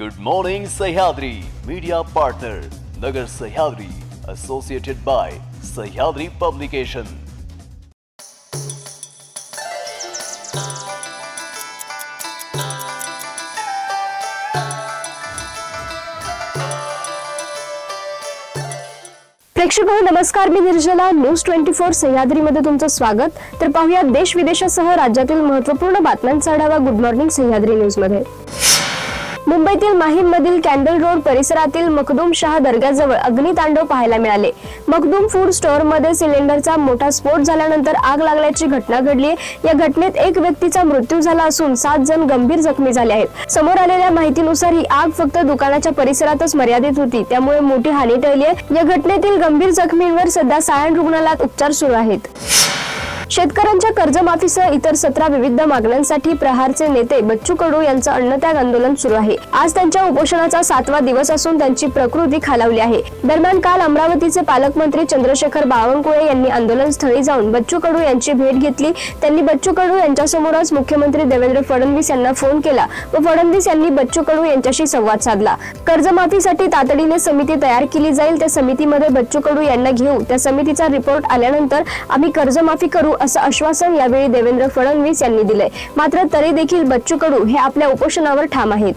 Good morning Sahyadri media partner Nagar Sahyadri associated by Sahyadri publication प्रेक्षक नमस्कार. मी Nirjala. News twenty four सह्याद्रीमध्ये तुमचं स्वागत. तर पाहूया देश विदेशासह राज्यातील महत्त्वपूर्ण बातम्यांचा आढावा. गुड मॉर्निंग सह्याद्री न्यूजमध्ये मुंबईतील माहीम मधील कॅन्डल रोड परिसरातील मखदूम शाह दर्ग्याजवळ अग्नितांडव पाहायला मिळाले. मखदूम फूड स्टोअरमध्ये सिलेंडरचा मोठा स्फोट झाल्यानंतर आग लागल्याची घटना घडली. या घटनेत एक व्यक्तीचा मृत्यू झाला असून सात जण गंभीर जखमी झाले आहेत. समोर आलेल्या माहितीनुसार ही आग फक्त दुकानाच्या परिसरातच मर्यादित होती. त्यामुळे मोठी हानी टळली आहे. या घटनेतील गंभीर जखमींवर सध्या सायन रुग्णालयात उपचार सुरू आहेत. शेतकऱ्यांच्या कर्जमाफीसह इतर सतरा विविध मागण्यांसाठी प्रहारचे नेते बच्चू कडू यांचं अन्नत्याग आंदोलन सुरू आहे. आज त्यांच्या उपोषणाचा सातवा दिवस असून त्यांची प्रकृती खालावली आहे. दरम्यान काल अमरावतीचे पालकमंत्री चंद्रशेखर बावनकुळे यांनी आंदोलन स्थळी जाऊन बच्चू कडू यांची भेट घेतली. त्यांनी बच्चू कडू यांच्यासमोरच मुख्यमंत्री देवेंद्र फडणवीस यांना फोन केला व फडणवीस यांनी बच्चू कडू यांच्याशी संवाद साधला. कर्जमाफीसाठी तातडीने समिती तयार केली जाईल. त्या समितीमध्ये बच्चू कडू यांना घेऊ त्या समितीचा रिपोर्ट आल्यानंतर आम्ही कर्जमाफी करू असं आश्वासन यावेळी देवेंद्र फडणवीस यांनी दिलंय. मात्र तरी देखील बच्चू कडू हे आपल्या उपोषणावर ठाम आहेत.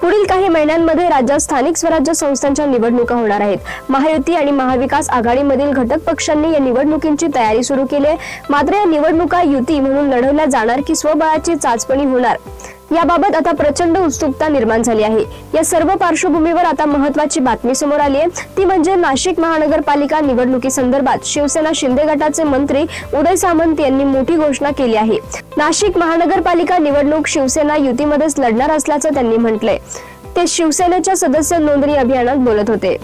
पुढील काही महिन्यांमध्ये राज्यात स्थानिक स्वराज्य संस्थांच्या निवडणुका होणार आहेत. महायुती आणि महाविकास आघाडीमधील घटक पक्षांनी या निवडणुकींची तयारी सुरू केली आहे. मात्र या निवडणुका युती म्हणून लढवल्या जाणार की स्वबळाची चाचपणी होणार? याबाबत आता प्रचंड उत्सुकता निर्माण झाली आहे. या सर्व पार्श्वभूमीवर आता महत्वाची बातमी समोर आली आहे. ती म्हणजे नाशिक महानगरपालिका निवडणुकी संदर्भात शिवसेना शिंदे गटाचे मंत्री उदय सामंत यांनी मोठी घोषणा केली आहे. नाशिक महानगरपालिका निवडणूक शिवसेना युतीमध्येच लढणार असल्याचं त्यांनी म्हटलंय. ते शिवसेनेच्या सदस्य नोंदणी अभियानात बोलत होते.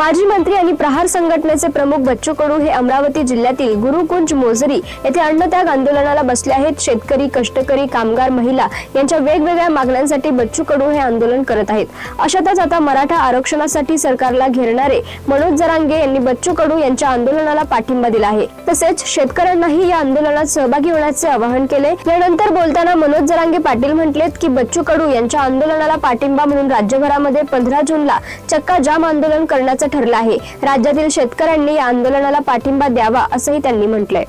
माजी मंत्री आणि प्रहार संघटनेचे प्रमुख बच्चू कडू हे अमरावती जिल्ह्यातील गुरुकुंज मोजरी येथे अन्नत्याग आंदोलनाला बसले आहेत. शेतकरी कष्टकरी कामगार महिला यांच्या वेगवेगळ्या मागण्यांसाठी बच्चू कडू हे आंदोलन करत आहेत. अशातच आता मराठा आरक्षणासाठी सरकारला घेरणारे मनोज जरांगे यांनी बच्चू कडू यांच्या आंदोलनाला पाठिंबा दिला आहे. तसेच शेतकऱ्यांनाही या आंदोलनात सहभागी होण्याचे आवाहन केले. यानंतर बोलताना मनोज जरांगे पाटील म्हटलेत की बच्चू कडू यांच्या आंदोलनाला पाठिंबा म्हणून राज्यभरामध्ये पंधरा जूनला चक्का जाम आंदोलन करण्याचं ठरलं आहे. राज्यातील शेतकऱ्यांनी या आंदोलनाला पाठिंबा द्यावा असंही त्यांनी म्हटलंय.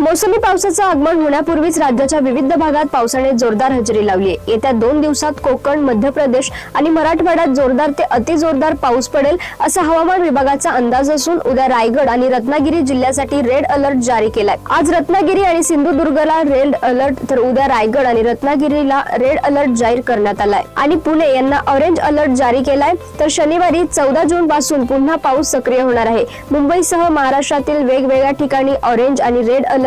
मोसमी पावसाचं आगमन होण्यापूर्वीच राज्याच्या विविध भागात पावसाने जोरदार हजेरी लावली आहे. येत्या दोन दिवसात कोकण मध्य प्रदेश आणि मराठवाड्यात जोरदार ते अति जोरदार पाऊस पडेल असा हवामान विभागाचा अंदाज असून उद्या रायगड आणि रत्नागिरी जिल्ह्यासाठी रेड अलर्ट जारी केलाय. आज रत्नागिरी आणि सिंधुदुर्गला रेड अलर्ट तर उद्या रायगड आणि रत्नागिरीला रेड अलर्ट जाहीर करण्यात आलाय. आणि पुणे यांना ऑरेंज अलर्ट जारी केलाय तर शनिवारी चौदा जून पासून पुन्हा पाऊस सक्रिय होणार आहे. मुंबईसह महाराष्ट्रातील वेगवेगळ्या ठिकाणी ऑरेंज आणि रेड अलर्ट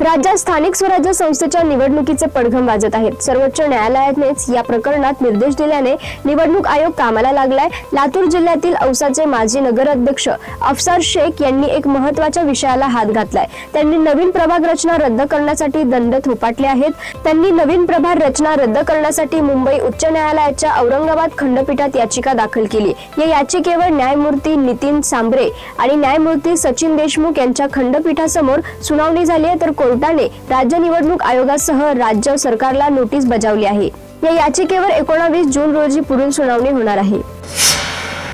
राज्यात स्थानिक स्वराज्य संस्थेच्या निवडणुकीचे पडघम वाजत आहेत. सर्वोच्च न्यायालयानेच या प्रकरणात निर्देश दिल्याने निवडणूक आयोग कामाला लागलाय. लातूर जिल्ह्यातील औसाचे माजी नगराध्यक्ष अफसार शेख यांनी एक महत्त्वाच्या विषयाला हात घातलाय. त्यांनी नवीन प्रभाग रचना रद्द करण्यासाठी दंड थोपाटले आहेत. त्यांनी नवीन प्रभाग रचना रद्द करण्यासाठी मुंबई उच्च न्यायालयाच्या औरंगाबाद खंडपीठात याचिका दाखल केली. या याचिकेवर न्यायमूर्ती नितीन सांबरे आणि न्यायमूर्ती सचिन देशमुख यांच्या खंडपीठासमोर सुनावणी झाली आहे. तर कोर्टाने राज्य निवडणूक आयोगासह राज्य सरकारला नोटीस बजावली आहे. या याचिकेवर एकोणावीस जून रोजी पुढील सुनावणी होणार आहे.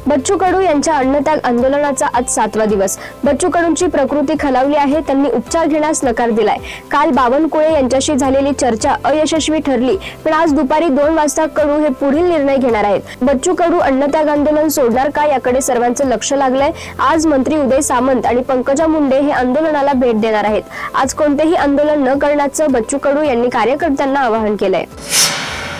बच्चू कडू यांच्या अन्नत्याग आंदोलनाचा आज सातवा दिवस. बच्चू कडूंची प्रकृती खालावली आहे त्यांनी उपचार घेण्यास नकार दिलाय. काल बावनकुळे यांच्याशी झालेली चर्चा अयशस्वी ठरली पण आज दुपारी दोन वाजता कडू हे पुढील निर्णय घेणार आहेत. बच्चू कडू अन्नत्याग आंदोलन सोडणार का याकडे सर्वांचं लक्ष लागलंय. आज मंत्री उदय सामंत आणि पंकजा मुंडे हे आंदोलनाला भेट देणार आहेत. आज कोणतेही आंदोलन न करण्याचं बच्चू कडू यांनी कार्यकर्त्यांना आवाहन केलंय.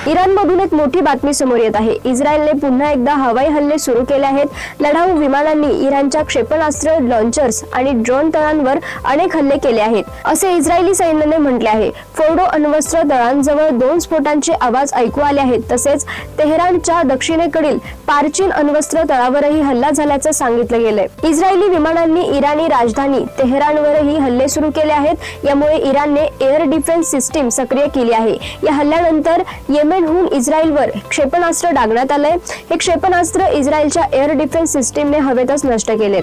इराणमधून एक मोठी बातमी समोर येत आहे. इस्रायलने पुन्हा एकदा हवाई हल्ले सुरू केले आहेत. लढाऊ विमानांनी इराणच्या क्षेपणास्त्र लॉन्चर्स आणि ड्रोन तळांवर अनेक हल्ले केले आहेत. असे इस्रायली सैन्याने म्हटले आहे. फोर्डो अण्वस्त्र तळांजवळ दोन स्फोटांचे आवाज ऐकू आले आहेत. तसेच तेहरानच्या दक्षिणेकडील पारचीन अण्वस्त्र तळावरही हल्ला झाल्याचं सांगितलं गेलंय. इस्रायली विमानांनी इराणी राजधानी तेहरानवरही हल्ले सुरू केले आहेत. यामुळे इराणने एअर डिफेन्स सिस्टीम सक्रिय केली आहे. या हल्ल्यानंतर येमेनहून इस्रायलवर क्षेपणास्त्र डागण्यात आलंय. हे क्षेपणास्त्र इस्रायलच्या एअर डिफेन्स सिस्टीमने हवेतच नष्ट केलेत.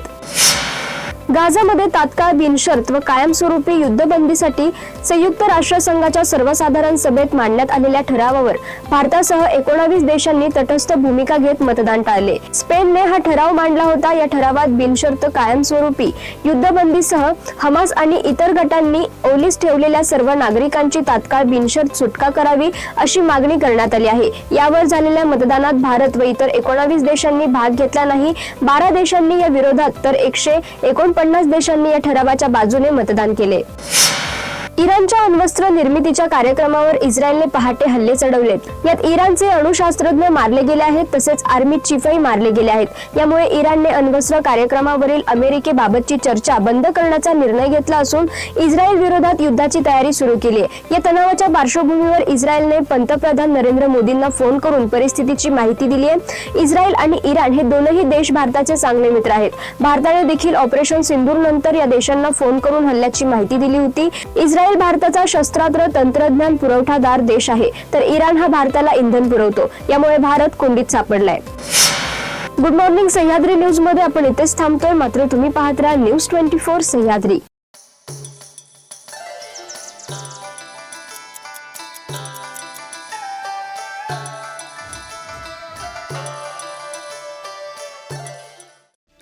गाझामध्ये तात्काळ बिनशर्त व कायमस्वरूपी युद्धबंदीसाठी संयुक्त राष्ट्रसंघाच्या सर्वसाधारण सभेत मांडण्यात आलेल्या ठरावावर भारतासह एकोणावीस देशांनी तटस्थ भूमिका घेत मतदान टाळले. स्पेनने हा ठराव मांडला होता. या ठरावात बिनशर्त कायमस्वरूपी युद्धबंदीसह हमास आणि इतर गटांनी ओलीस ठेवलेल्या सर्व नागरिकांची तात्काळ बिनशर्त सुटका करावी अशी मागणी करण्यात आली आहे. यावर झालेल्या मतदानात भारत व इतर एकोणावीस देशांनी भाग घेतला नाही. बारा देशांनी या विरोधात तर एकशे एकोणपन्नास देशांनी या ठरावाच्या बाजूने मतदान केले. इराणच्या अण्वस्त्र निर्मितीच्या कार्यक्रमावर इस्रायलने पहाटे हल्ले चढवलेत. यात इराणचे अणुशास्त्रज्ञ मारले गेले आहेत तसेच आर्मी चीफही मारले गेले आहेत. यामुळे इराणने अण्वस्त्र कार्यक्रमावरील अमेरिकेबाबतची चर्चा बंद करण्याचा निर्णय घेतला असून इस्रायल विरोधात युद्धाची तयारी सुरू केली आहे. या तणावाच्या पार्श्वभूमीवर इस्रायलने पंतप्रधान नरेंद्र मोदींना फोन करून परिस्थितीची माहिती दिली आहे. इस्रायल आणि इराण हे दोनही देश भारताचे चांगले मित्र आहेत. भारताने देखील ऑपरेशन सिंदूर नंतर या देशांना फोन करून हल्ल्याची माहिती दिली होती. इस्रायल भारताचा शस्त्रास्त्र तंत्रज्ञान पुरवठादार देश आहे. तर इराण हा भारताला इंधन पुरवतो. यामुळे भारत कोंडीत सापडलाय. गुड मॉर्निंग सह्याद्री न्यूजमध्ये आपण इथेच थांबतोय. मात्र तुम्ही पाहत राहा न्यूज ट्वेंटी फोर सह्याद्री.